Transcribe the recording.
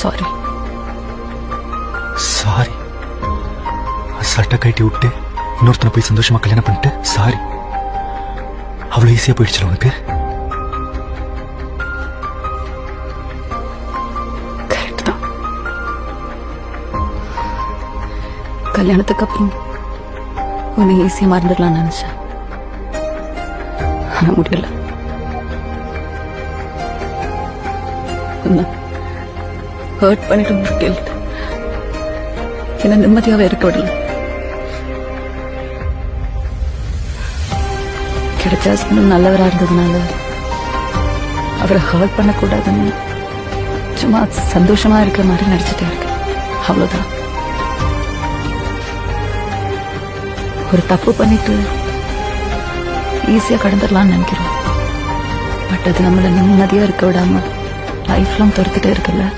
Sorry. Sorry. சட்டை கட்டி விட்டு இன்னொருத்தனை போய் சந்தோஷமா கல்யாணம் பண்ணிட்டு சாரி. அவ்வளவு ஈஸியா போயிடுச்சு உனக்கு? கல்யாணத்துக்கு அப்புறம் உன்னை ஈஸியா மறந்துடலாம் நினைச்சேன். ஆனா முடியல. ஹர்ட் பண்ணிட்டு கெல்ட் என்ன நிம்மதியாவே இருக்க விடல. கிடைச்ச ஹஸ்பண்ட் நல்லவரா இருந்ததுனால அவரை ஹர்ட் பண்ணக்கூடாதுன்னு சும்மா சந்தோஷமா இருக்கிற மாதிரி நடிச்சுட்டே இருக்கேன். அவ்வளவுதான். ஒரு தப்பு பண்ணிட்டு ஈஸியா கடந்துடலாம்னு நினைக்கிறோம். பட் அது நம்மள நிம்மதியா இருக்க விடாம லைஃப் லாங் துரத்துட்டே இருக்குல்ல.